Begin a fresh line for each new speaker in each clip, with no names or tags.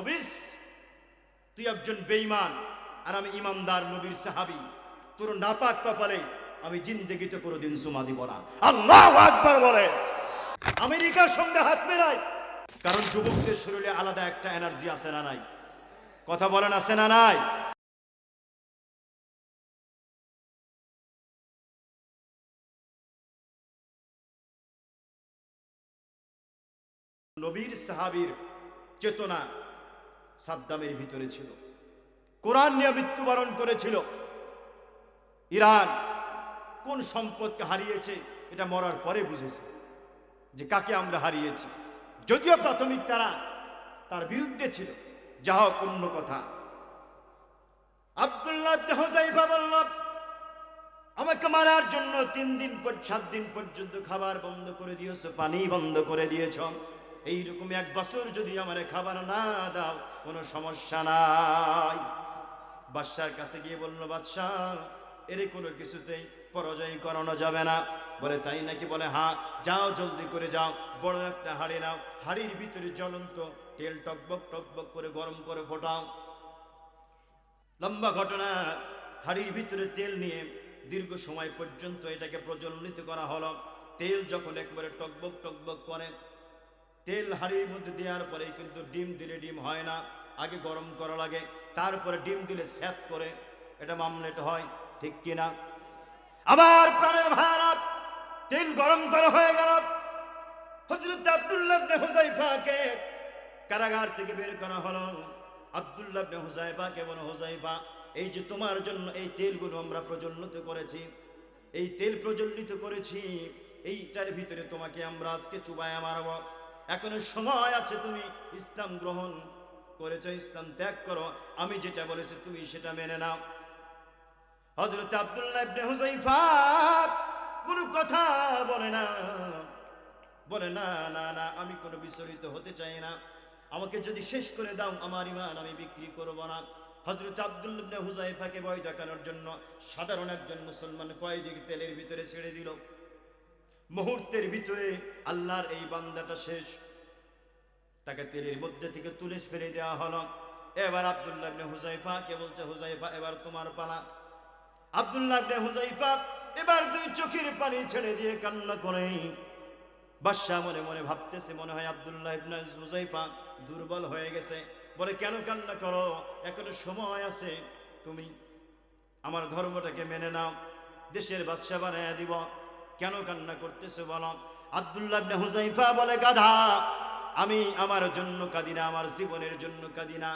খবিস তুই একজন বেঈমান আর আমি ইমানদার নবীর সাহাবি। তোর নাপাক কপালে আমি জিন্দেগিতে কোনোদিন সুমা দিব না। আল্লাহ আকবার বলে। আমেরিকার সঙ্গে হাত মেলায়। কারণ যুবকদের শরীরে আলাদা একটা এনার্জি আছে না নাই? কথা বলেন, আছে না নাই? নবীর সাহাবীর চেতনা সাদ্দামের ভিতরে ছিল। কোরআন নিয়ে মৃত্যুবরণ করেছিল। ইরান কোন সম্পদকে হারিয়েছে, এটা মরার পরে বুঝেছে যে কাকে আমরা হারিয়েছি। যদিও প্রাথমিক তারা তার বিরুদ্ধে ছিল। যা হোক, অন্য কথা। আব্দুল্লাহ আমাকে মারার জন্য তিন দিন পর, সাত দিন পর্যন্ত খাবার বন্ধ করে দিয়েছ, পানি বন্ধ করে দিয়েছ। এইরকম এক বছর যদি আমার খাবার না দাও, কোনো সমস্যা নাই। বাদশার কাছে গিয়ে বলল, বাদশাহ, এর কোনো কিছুতেই পরাজয় করানো যাবে না। বলে, তাই নাকি? বলে হ্যাঁ যাও, জলদি করে যাও, বড় একটা হাড়ি নাও, হাড়ির ভিতরে জ্বলন্ত তেল টকবক টকবক করে গরম করে ফোটাও। লম্বা ঘটনা, হাড়ির ভিতরে তেল নিয়ে দীর্ঘ সময় পর্যন্ত এটাকে প্রজ্বলিত করা হলো। তেল যখন একবারে টকবক টকবক করে তেল হাড়ির মধ্যে দেওয়ার পরে কিন্তু ডিম দিলে ডিম হয় না, আগে গরম করা লাগে, তারপরে ডিম দিলে স্যাত করে, এটা মামলেট হয়, ঠিক কিনা? আবার প্রাণের ভাড়া তেল গরম করা হয়ে গেল। হজরত আব্দুল্লাহ হুযায়ফাকে কারাগার থেকে বের করা হলো। আব্দুল্লাহ হুযায়ফাকে বলো হুযায়ফা এই যে তোমার জন্য এই তেলগুলো আমরা প্রজ্বলিত করেছি, এই তেল প্রজ্বলিত করেছি, এইটার ভিতরে তোমাকে আমরা আজকে চুবায়া মারব। এখনও সময় আছে তুমি ইসলাম গ্রহণ করেছ, ইসলাম ত্যাগ করো। আমি যেটা বলেছি তুমি সেটা মেনে নাও। হজরত আব্দুল্লাহ ইবনে কোনো কথা বলে না। বলে, না না না, আমি কোনো বিচলিত হতে চাই না। আমাকে যদি শেষ করে দাও, আমার ইমান আমি বিক্রি করব না। হজরত আব্দুল্লাহ ইবনে হুযায়ফাকে ভয় দেখানোর জন্য সাধারণ একজন মুসলমান কয়েদি তেলের ভিতরে ছেড়ে দিল। মুহূর্তের ভিতরে আল্লাহর এই বান্দাটা শেষ। তাকে তেলের মধ্যে থেকে তুলে ফেলে দেওয়া হলো। এবার আব্দুল্লাহ হুযায়ফা কে বলছে হুযায়ফা এবার তোমার পালা। আব্দুল্লাহ হুযায়ফা এবার দুই চোখের পানি ছেড়ে দিয়ে কান্না করে। বাদশাহ মনে মনে ভাবতেছে, মনে হয় আব্দুল্লাহ ইবনে হুজাইফা দুর্বল হয়ে গেছে। বলে, কেন কান্না করো? এখনও সময় আছে। তুমি আমার ধর্মটাকে মেনে নাও। দেশের বাদশা বানায় দিব। কেন কান্না করতেছে বলো? আব্দুল্লাহ বলে, গাধা, আমি আমার জন্য কাঁদি না, আমার জীবনের জন্য কাঁদি না,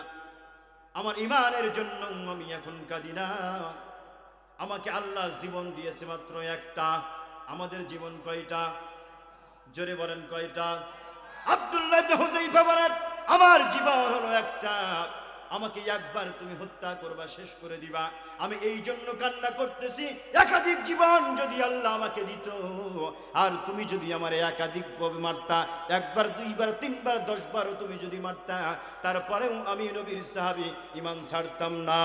আমার ইমানের জন্য আমি এখন কাঁদি না। আমাকে আল্লাহ জীবন দিয়েছে মাত্র একটা, আমাদের জীবন কয়টা? জোরে বলেন কয়টা? আব্দুল্লাহ বলেন, আমার জীবন হলো একটা। আমাকে একবার তুমি হত্যা করবা, শেষ করে দিবা। আমি এই জন্য কান্না করতেছি, একাধিক জীবন যদি আল্লাহ আমাকে দিত, আর তুমি যদি আমার একাধিক মারতা, একবার, দুইবার, তিনবার, দশবারও তুমি যদি মারতা, তারপরেও আমি নবীর সাহাবি ইমান ছাড়তাম না।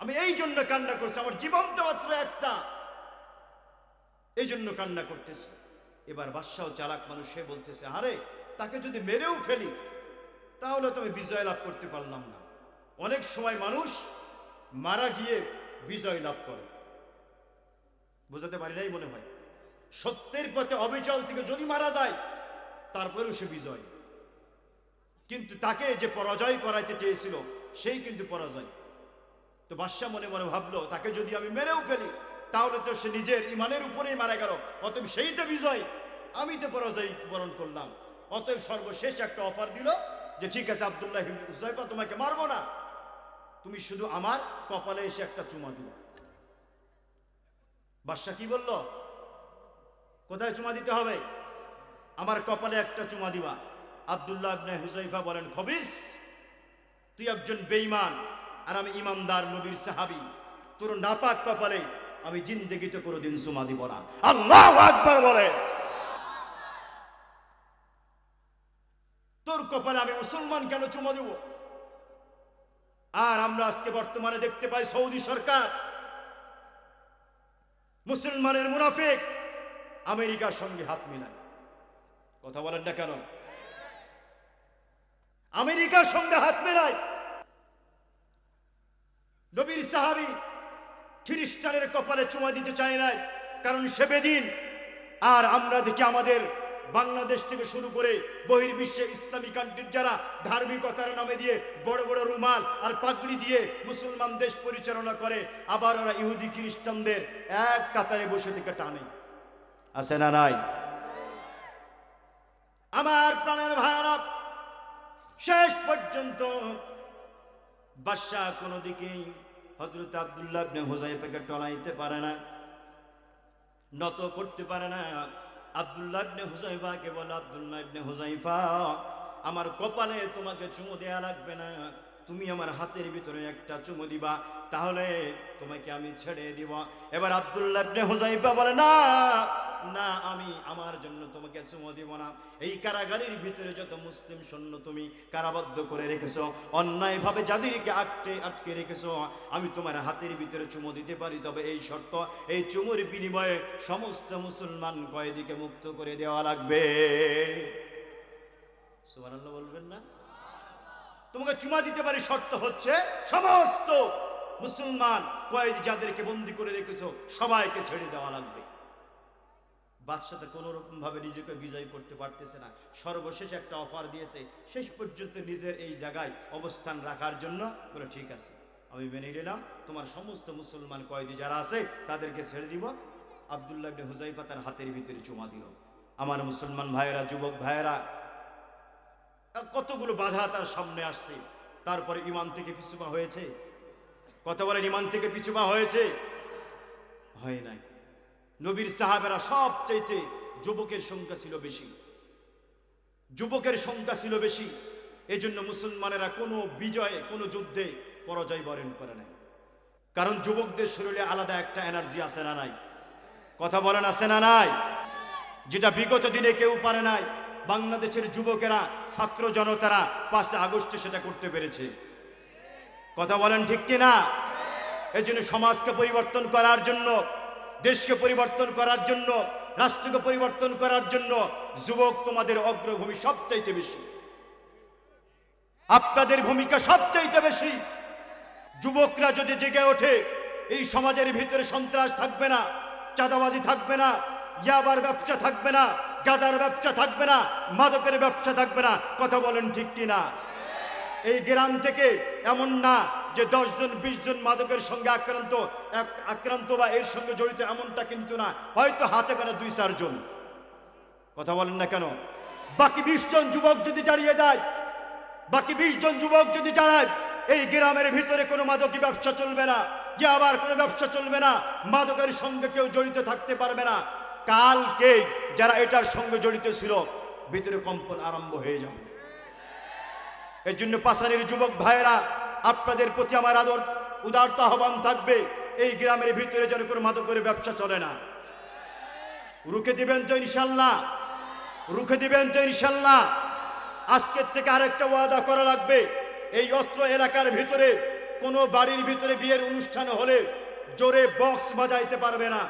আমি এই জন্য কান্না করছি, আমার জীবন তো মাত্র একটা। এই জন্য কান্না করতেছি। এবার বাদশাহ চালাক মানুষ সে বলতেছে, আরে তাকে যদি মেরেও ফেলি, তাহলে তো আমি বিজয় লাভ করতে পারলাম না। অনেক সময় মানুষ মারা গিয়ে বিজয় লাভ করে। বোঝাতে পারি নাই মনে হয়? সত্যের পথে অবিচল থেকে যদি মারা যায়, তারপরেও সে বিজয়। কিন্তু তাকে যে পরাজয় করাইতে চেয়েছিল, সেই কিন্তু পরাজয়। তো বাদশাহ মনে মনে ভাবলো, তাকে যদি আমি মেরেও ফেলি, তাহলে তো সে নিজের ইমানের উপরেই মারা গেল, অতএব সেই তো বিজয় আমি তো পরাজয় বরণ করলাম। অতএব সর্বশেষ একটা অফার দিল যে, ঠিক আছে আবদুল্লাহ হুসাইফা তোমাকে মারবো না। তুমি শুধু আমার কপালে এসে একটা চুমা দিবা। বাদশাহ কি বলল? কোথায় চুমা দিতে হবে? আমার কপালে একটা চুমা দিবা। আবদুল্লাহ ইবনে হুসাইফা বলেন, খবিস, তুই একজন বেঈমান আর আমি ইমানদার নবীর সাহাবি। তোর নাপাক কপালে আমি জিন্দেগিতে কোনোদিন চুমা দিব না। আল্লাহ আকবার বলে তোর কপালে আমি মুসলমান কেন চুমা দেব? আর আমরা আজকে বর্তমানে দেখতে পাই সৌদি সরকার। মুসলমানের মুনাফিক আমেরিকার সঙ্গে হাত মিলায়। কথা বলেন না কেন? আমেরিকার সঙ্গে হাত মেলায়। নবীর সাহাবি খ্রিস্টানের কপালে চুমা দিতে চায় নাই, কারণ সে বেদিন। আর আমরা দেখি আমাদের বাংলাদেশ থেকে শুরু করে বহির্বিশ্বে ইসলামী কান্ট্রির যারা ধার্মিকতার নামে দিয়ে বড় বড় রুমাল আর পাগড়ি দিয়ে মুসলমান দেশ পরিচালনা করে, আবার ওরা ইহুদি খ্রিস্টানদের এক কাতারে বসে থেকে টানে। আছে না নাই? আমার প্রাণের ভাইরা, শেষ পর্যন্ত বাদশাহ কোনো দিকেই হজরত আবদুল্লাহ হুজাইফাকে টলাইতে পারে না, নত করতে পারে না। আবদুল্লাহ ইবনে হুজাইফাকে বলে, আবদুল্লাহ ইবনে হুজাইফা আমার কপালে তোমাকে চুমু দেয়া লাগবে না। তুমি আমার হাতের ভিতরে একটা চুমু দিবা, তাহলে তোমাকে আমি ছেড়ে দিব। এবার আবদুল্লাহ ইবনে হুজাইফা বলে, না না, আমি আমার জন্য তোমাকে চুমো দিব না। এই কারাগারের ভিতরে যত মুসলিম সৈন্য তুমি কারাবদ্ধ করে রেখেছো, অন্যায়ভাবে যাদেরকে আটকে আটকে রেখেছ, আমি তোমার হাতের ভিতরে চুমো দিতে পারি, তবে এই শর্ত, এই চুমুর বিনিময়ে সমস্ত মুসলমান কয়েদিকে মুক্ত করে দেওয়া লাগবে। সুবহানাল্লাহ বলবেন না? তোমাকে চুমা দিতে পারি শর্ত হচ্ছে সমস্ত মুসলমান কয়েদি যাদেরকে বন্দি করে রেখেছো, সবাইকে ছেড়ে দেওয়া লাগবে। বাদশাতে কোনো রকম ভাবে নিজেকে বিজয় করতে পারতেছে না। সর্বশেষ একটা অফার দিয়েছে, শেষ পর্যন্ত নিজের এই জায়গায় অবস্থান রাখার জন্য বলে, ঠিক আছে, আমি মেনে নিলাম। তোমার সমস্ত মুসলমান কয়েদি যারা আছে, তাদেরকে ছেড়ে দিব। আবদুল্লাহ হুজাইফা তার হাতের ভিতরে চুমা দিল। আমার মুসলমান ভাইয়েরা, যুবক ভাইয়েরা, কতগুলো বাধা তার সামনে আসছে। তারপরে ইমান থেকে পিছুপা হয়েছে। কত বলেন ইমান থেকে পিছুপা হয়েছে? হয় নাই। নবীর সাহাবেরা সব চাইতে যুবকের সংখ্যা ছিল বেশি। যুবকের সংখ্যা ছিল বেশি। এজন্য মুসলমানেরা কোনো বিজয়ে, কোনো যুদ্ধে পরাজয় বরণ করে নাই। কারণ যুবকদের শরীরে আলাদা একটা এনার্জি আছে না নাই? কথা বলেন, আছে না নাই? যেটা বিগত দিনে কেউ পারে নাই, বাংলাদেশের যুবকেরা, ছাত্র জনতারা পাঁচে আগস্টে সেটা করতে পেরেছে। কথা বলেন ঠিক কিনা? এই জন্য সমাজকে পরিবর্তন করার জন্য দেশকে পরিবর্তন করার জন্য, রাষ্ট্রকে পরিবর্তন করার জন্য যুবক তোমাদের অগ্রভূমি সবচাইতে বেশি। আপনাদের ভূমিকা সবচাইতে বেশি। যুবকরা যদি জেগে ওঠে, এই সমাজের ভিতরে সন্ত্রাস থাকবে না, চাঁদাবাজি থাকবে না, ইয়াবার ব্যবসা থাকবে না, গাদার ব্যবসা থাকবে না, মাদকের ব্যবসা থাকবে না, কথা বলেন ঠিক কিনা? এই গ্রাম থেকে এমন না যে দশজন বিশ জন মাদকের সঙ্গে আক্রান্ত আক্রান্ত বা এর সঙ্গে জড়িত এমনটা কিন্তু না। হয়তো হাতে করে দুই চারজন কথা বলেন না কেন? বাকি বিশ জন যুবক যদি দাঁড়িয়ে যায় বাকি বিশ জন যুবক যদি দাঁড়ায় এই গ্রামের ভিতরে কোনো মাদকী ব্যবসা চলবে না, যে আবার কোনো ব্যবসা চলবে না, মাদকের সঙ্গে কেউ জড়িত থাকতে পারবে না। কালকে যারা এটার সঙ্গে জড়িত ছিল, ভিতরে কম্পন আরম্ভ হয়ে যাবে। এর জন্য পাশানির যুবক ভাইয়েরা, আপনাদের প্রতি আমার আদর, উদারতা আহ্বান থাকবে। এই গ্রামের ভিতরে যেন কোনো মাদকের ব্যবসা চলে না। রুখে দিবেন তো ইনশাল্লাহ। রুখে দিবেন তো ইনশাল্লাহ। আজকের থেকে আরেকটা ওয়াদা করা লাগবে। এই অত্র এলাকার ভিতরে, কোনো বাড়ির ভিতরে বিয়ের অনুষ্ঠান হলে জোরে বক্স বাজাইতে পারবে না।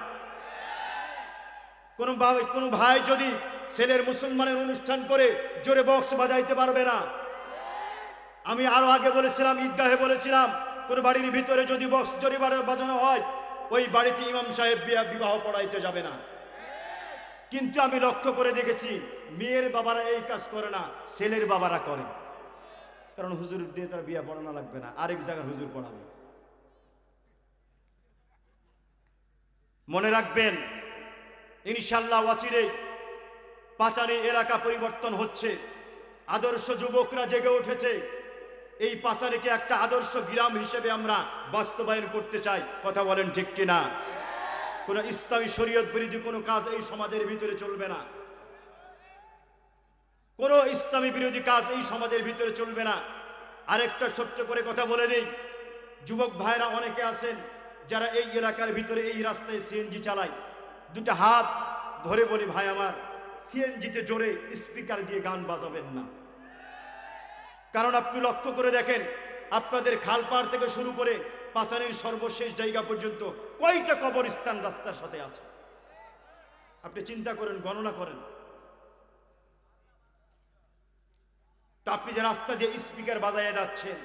কোনো কোনো ভাই যদি ছেলের মুসলমানের অনুষ্ঠান করে, জোরে বক্স বাজাইতে পারবে না। আমি আরও আগে বলেছিলাম, ঈদগাহে বলেছিলাম, কোন বাড়ির ভিতরে যদি বক্স জোরে বাজা- বাজানো হয়, ওই বাড়িতে ইমাম সাহেব বিবাহ পড়াইতে যাবে না। কিন্তু আমি লক্ষ্য করে দেখেছি, মেয়ের বাবারা এই কাজ করে না, ছেলের বাবারা করে। কারণ হুজুর দিয়ে তার বিয়া পড়ানো লাগবে না, আরেক জায়গায় হুজুর পড়াবে। মনে রাখবেন ইনশাল্লাহ ওয়াচিরে পাচারি এলাকা পরিবর্তন হচ্ছে, আদর্শ যুবকরা জেগে উঠেছে এই পাচারিকে একটা আদর্শ গ্রাম হিসেবে আমরা বাস্তবায়ন করতে চাই। কথা বলেন ঠিক কিনা? কোনো ইসলামী শরীয়ত বিরোধী কোনো কাজ এই সমাজের ভিতরে চলবে না। কোনো ইসলামী বিরোধী কাজ এই সমাজের ভিতরে চলবে না। আরেকটা ছোট্ট করে কথা বলে দিই। যুবক ভাইরা অনেকে আছেন যারা এই এলাকার ভিতরে এই রাস্তায় সিএনজি চালায়। দুটা হাত ধরে বলি ভাই আমার, সিএনজিতে জোরে স্পিকার দিয়ে গান বাজাবেন না। কারণ আপনি লক্ষ্য করে দেখেন, আপনাদের খালপাড় থেকে শুরু করে পাশানির সর্বশেষ জায়গা পর্যন্ত কয়টা কবরস্থান রাস্তার সাথে আছে? আপনি চিন্তা করেন, গণনা করেন। তা আপনি যে রাস্তা দিয়ে স্পিকার বাজাইয়া যাচ্ছেন,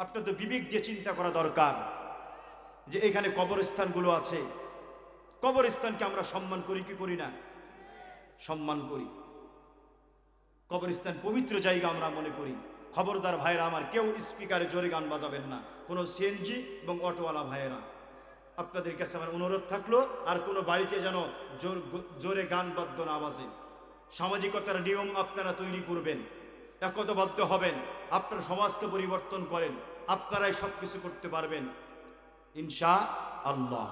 আপনার তো বিবেক দিয়ে চিন্তা করা দরকার যে এখানে কবরস্থানগুলো আছে। কবরস্থানকে আমরা সম্মান করি কি করি না? সম্মান করি। কবরস্থান পবিত্র জায়গা আমরা মনে করি। খবরদার ভাইরা আমার, কেউ স্পিকারে জোরে গান বাজাবেন না। কোনো সিএনজি এবং অটোওয়ালা ভাইয়েরা। আপনাদের কাছে আমার অনুরোধ থাকল, আর কোনো বাড়িতে যেন জোর জোরে গান বাদ্য না বাজে। সামাজিকতার নিয়ম আপনারা তৈরি করবেন, একতবদ্ধ হবেন, আপনার সমাজকে পরিবর্তন করেন, আপনারাই সব কিছু করতে পারবেন। ইনশা আল্লাহ।